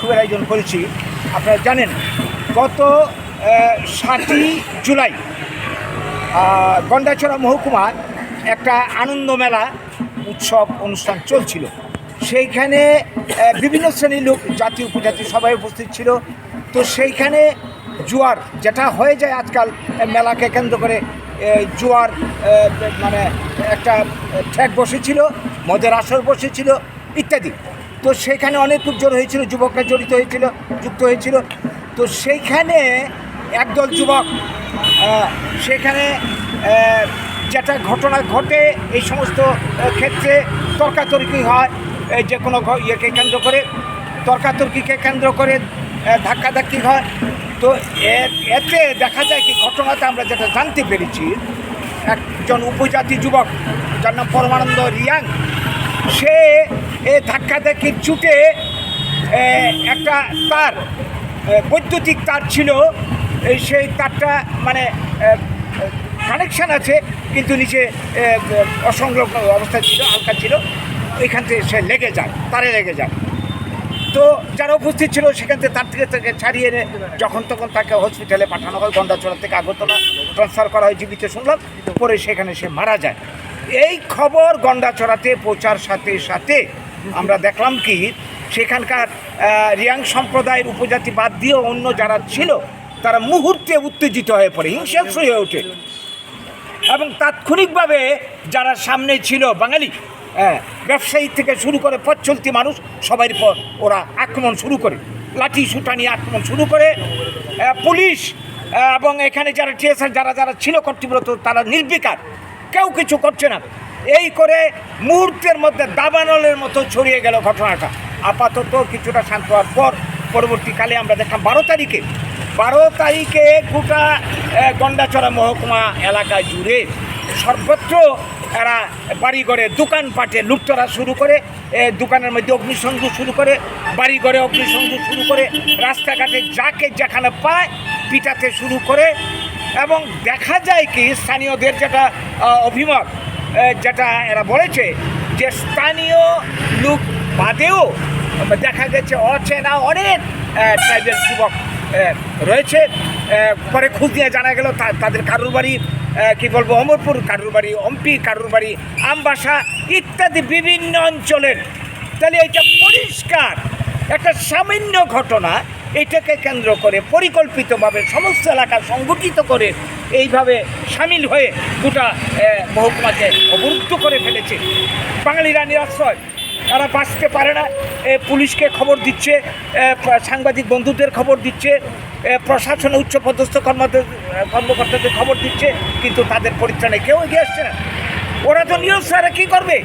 বিক্ষোভের আয়োজন করেছি। আপনারা জানেন, গত ষাটই জুলাই গন্ডাছড়া মহকুমায় একটা আনন্দ মেলা, উৎসব, অনুষ্ঠান চলছিল। সেইখানে বিভিন্ন শ্রেণির লোক, জাতি, উপজাতি সবাই উপস্থিত ছিল। তো সেইখানে জোয়ার যেটা হয়ে যায় আজকাল মেলাকে কেন্দ্র করে জোয়ার মানে একটা ঠেক বসেছিল, মদের আসর বসেছিল, ইত্যাদি। তো সেখানে অনেক উজ্জ্বল হয়েছিল, যুবকরা জড়িত হয়েছিল, যুক্ত হয়েছিল। তো সেইখানে একদল যুবক সেখানে যেটা ঘটনা ঘটে, এই সমস্ত ক্ষেত্রে তর্কাতর্কি হয় যে কোনো ইয়েকে কেন্দ্র করে। তর্কাতর্কিকে কেন্দ্র করে ধাক্কাধাক্কি হয়। তো এতে দেখা যায় কি, ঘটনাতে আমরা যেটা জানতে পেরেছি, একজন উপজাতি যুবক, যার নাম পরমানন্দ রিয়াং, সে এ ধাক্কাধাক্কির চুটে একটা তার বৈদ্যুতিক তার ছিল। সেই তারটা মানে কানেকশান আছে, কিন্তু নিচে অসংলগ্ন অবস্থায় ছিল, হালকা ছিল। ওইখান থেকে সে লেগে যায়, তারে লেগে যায়। তো যারা উপস্থিত ছিল, সেখান থেকে তার থেকে তাকে ছাড়িয়ে এনে যখন তখন তাকে হসপিটালে পাঠানো হয় গন্ডাচড়া থেকে আগরতলা ট্রান্সফার করা হয়, জীবিত শুনলাম। পরে সেখানে সে মারা যায়। এই খবর গন্ডাচড়াতে পৌঁছার সাথে সাথে আমরা দেখলাম কি, সেখানকার রিয়াং সম্প্রদায়ের উপজাতি বাদ দিয়ে অন্য যারা ছিল, তারা মুহূর্তে উত্তেজিত হয়ে পড়ে হিংসাত্র হয়ে ওঠে। এবং তাৎক্ষণিকভাবে যারা সামনে ছিল বাঙালি ব্যবসায়ী থেকে শুরু করে পথ চলতি মানুষ সবাই পর ওরা আক্রমণ শুরু করে। লাঠি সুটা নিয়ে আক্রমণ শুরু করে পুলিশ এবং এখানে যারা টিএসআর, যারা যারা ছিল কর্তৃব্রত তারা নির্বিকার। কেউ কিছু করছে না। এই করে মুহূর্তের মধ্যে দাবানলের মতো ছড়িয়ে গেল ঘটনাটা। আপাতত কিছুটা শান্ত হওয়ার পর পরবর্তীকালে আমরা দেখলাম বারো তারিখে বারো তারিখে গোটা আহ, গন্ডাচড়া মহকুমা এলাকা জুড়ে সর্বত্র এরা বাড়িঘরে দোকানপাটে লুটতরা শুরু করে দোকানের মধ্যে অগ্নিসংযোগ শুরু করে বাড়িঘরে অগ্নিসংযোগ শুরু করে রাস্তাঘাটে যাকে যেখানে পায় পিটাতে শুরু করে এবং দেখা যায় কি স্থানীয়দের যেটা অভিমত যেটা এরা বলেছে যে স্থানীয় লোক বাদেও দেখা গেছে অচেনা অনেক ট্রাইবেল যুবক রয়েছে। পরে খোঁজ নিয়ে জানা গেল তাদের কারুর বাড়ি কি বলব, অমরপুর কারুর বাড়ি অম্পি কারুর বাড়ি আমবাসা ইত্যাদি বিভিন্ন অঞ্চলের। তাহলে এটা পরিষ্কার, একটা সামান্য ঘটনা। এটাকে কেন্দ্র করে পরিকল্পিতভাবে সমস্ত এলাকা সংগঠিত করে এইভাবে সামিল হয়ে আহ, মহকুমাকে অবরুদ্ধ করে ফেলেছে। বাঙালিরা নিরাশ্রয়। তারা বাঁচতে পারে না। পুলিশকে খবর দিচ্ছে সাংবাদিক বন্ধুদের খবর দিচ্ছে প্রশাসনে উচ্চপদস্থ কর্মকর্তাদের খবর দিচ্ছে কিন্তু তাদের পরিত্রাণে কেউ এগিয়ে আসছে না। ওরা তো নিরস্ত্রারা কী করবে?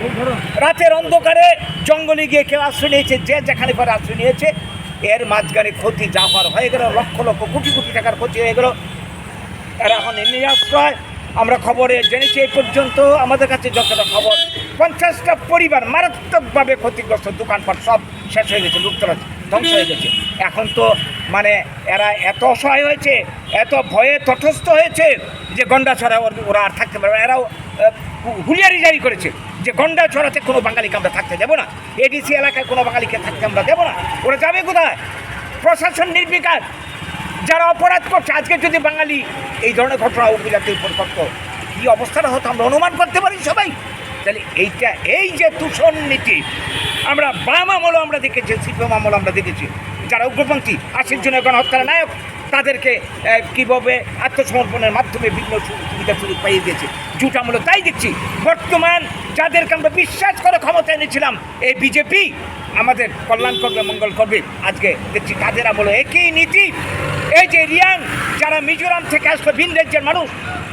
রাতের অন্ধকারে জঙ্গলে গিয়ে কেউ আশ্রয় নিয়েছে যে যেখানে পারে আশ্রয় নিয়েছে এর মাঝখানে ক্ষতি হওয়ার হয়ে গেল লক্ষ লক্ষ কোটি কোটি টাকার ক্ষতি হয়ে গেল। এরা এখন নিরাশ্রয় আমরা খবরে জেনেছি এই পর্যন্ত আমাদের কাছে যতটা খবর পঞ্চাশটা পরিবার মারাত্মকভাবে ক্ষতিগ্রস্ত দোকানপাট সব শেষ হয়ে গেছে লুপ্তরাজ ধ্বংস হয়ে গেছে। এখন তো মানে এরা এত অসহায় হয়েছে এত ভয়ে তটস্থ হয়েছে যে গন্ডা ছড়া ওরা আর থাকতে পারবে এরাও আহ, হু- হুঁশিয়ারি জারি করেছে। যে গন্ডা ছড়াতে কোনো বাঙালিকে আমরা থাকতে দেবো না। এডিসি এলাকায় কোনো বাঙালিকে থাকতে আমরা দেবো না। ওরা যাবে কোথায়? প্রশাসন নির্বিকার। যারা অপরাধ করছে, আজকে যদি বাঙালি এই ধরনের ঘটনা উপজাতির উপর করতো, কী অবস্থাটা হতো আমরা অনুমান করতে পারি সবাই? তাহলে এইটা, এই যে দূষণ নীতি, আমরা বাম আমলও আমরা দেখেছি, সিপিএম আমল আমরা দেখেছি। যারা উগ্রপন্থী আশির জন্য গণহত্যার নায়ক, তাদেরকে কীভাবে আত্মসমর্পণের মাধ্যমে বিভিন্ন সুবিধা সুযোগ পাইয়ে দিয়েছে। জুট তাই দেখছি, বর্তমান যাদেরকে আমরা বিশ্বাস করে ক্ষমতা এনেছিলাম, এই বিজেপি আমাদের কল্যাণ করবে, মঙ্গল করবে, আজকে দেখছি তাদের আমলে একই নীতি। এই যে রিয়াং, যারা মিজোরাম থেকে আসলো ভিন রাজ্যের মানুষ,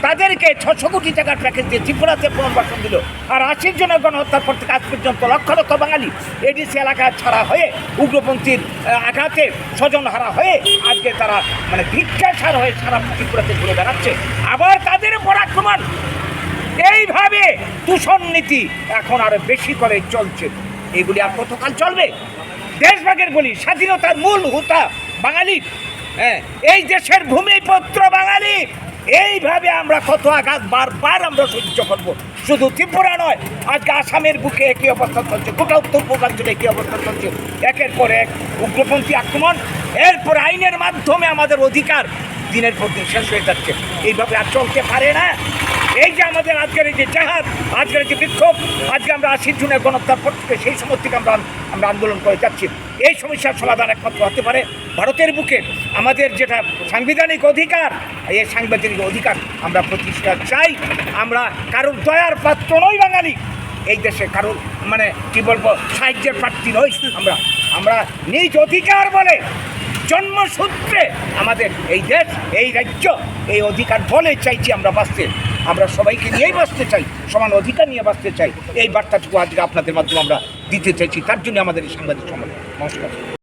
তাদেরকে ছশো কোটি টাকার প্যাকেজ দিয়ে ত্রিপুরাতে পুনর্বাসন দিল। আর আশির জন্য গণহত্যার পর থেকে আজ পর্যন্ত লক্ষ লক্ষ বাঙালি এডিসি এলাকা ছাড়া হয়ে, উগ্রপন্থীর আঘাতে স্বজন হারা হয়ে আজকে তারা মানে ভিক্ষাসার হয়ে সারা ত্রিপুরাতে ঘুরে বেড়াচ্ছে। আবার তাদের উপর আক্রমণ। এইভাবে দূষণ নীতি এখন আরও বেশি করে চলছে। এগুলি আর কতকাল চলবে? দেশভাগের বলি, স্বাধীনতার মূল হুতা বাঙালি হ্যাঁ এই দেশের ভূমিপত্র বাঙালি, এইভাবে আমরা কত আঘাত বারবার আমরা সহ্য করব। শুধু ত্রিপুরা নয়, আজকে আসামের বুকে একই অবস্থা চলছে, গোটা উত্তর পূর্বাঞ্চলে একই অবস্থা চলছে। একের পর এক উগ্রপন্থী আক্রমণ, এরপর আইনের মাধ্যমে আমাদের অধিকার দিনের পর দিন শেষ হয়ে যাচ্ছে। এইভাবে আর চলতে পারে না। এই যে আমাদের আজকের এই যে জাহাজ, আজকের যে বিক্ষোভ, আজকে আমরা আশি জুনের গণত্যার থেকে সেই সময় থেকে আমরা আমরা আন্দোলন করে যাচ্ছি। এই সমস্যার সমাধান একমাত্র হতে পারে ভারতের বুকে। আমাদের যেটা সাংবিধানিক অধিকার, এই সাংবিধানিক অধিকার আমরা প্রতিষ্ঠা চাই। আমরা কারোর দয়ার পাত্র নই বাঙালি। এই দেশে কারোর মানে কি বলব, সাহায্যের প্রার্থী নই আমরা। আমরা নিজ অধিকার বলে জন্মসূত্রে আমাদের এই দেশ, এই রাজ্য, এই অধিকার বলে চাইছি আমরা বাঁচতে। আমরা সবাইকে নিয়েই বাঁচতে চাই, সমান অধিকার নিয়ে বাঁচতে চাই। এই বার্তাটুকু আজকে আপনাদের মাধ্যমে আমরা দিতে চাইছি। তার জন্য আমাদের এই সাংবাদিক সম্মেলন। নমস্কার।